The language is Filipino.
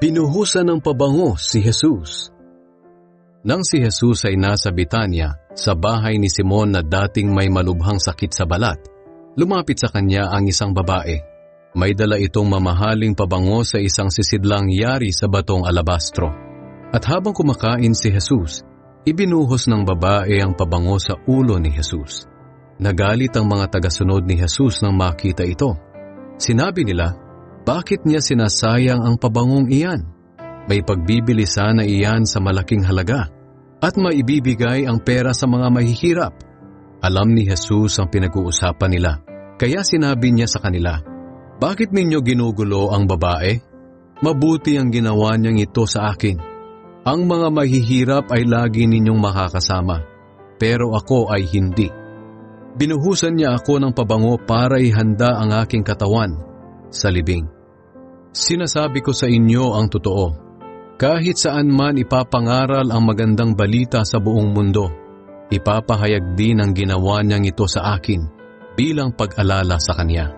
Pinuhusan ng pabango si Jesus. Nang si Jesus ay nasa Bitanya, sa bahay ni Simon na dating may malubhang sakit sa balat, lumapit sa kanya ang isang babae. May dala itong mamahaling pabango sa isang sisidlang yari sa batong alabastro. At habang kumakain si Jesus, ibinuhos ng babae ang pabango sa ulo ni Jesus. Nagalit ang mga tagasunod ni Jesus nang makita ito. Sinabi nila, bakit niya sinasayang ang pabangong iyan? May pagbibili sana iyan sa malaking halaga at maibibigay ang pera sa mga mahihirap. Alam ni Jesus ang pinag-uusapan nila, kaya sinabi niya sa kanila, Bakit ninyo ginugulo ang babae? Mabuti ang ginawa niyang ito sa akin. Ang mga mahihirap ay lagi ninyong makakasama, pero ako ay hindi. Binuhusan niya ako ng pabango para ihanda ang aking katawan sa libing. Sinasabi ko sa inyo ang totoo. Kahit saan man ipapangaral ang magandang balita sa buong mundo, ipapahayag din ang ginawa niyang ito sa akin bilang pag-alala sa Kanya.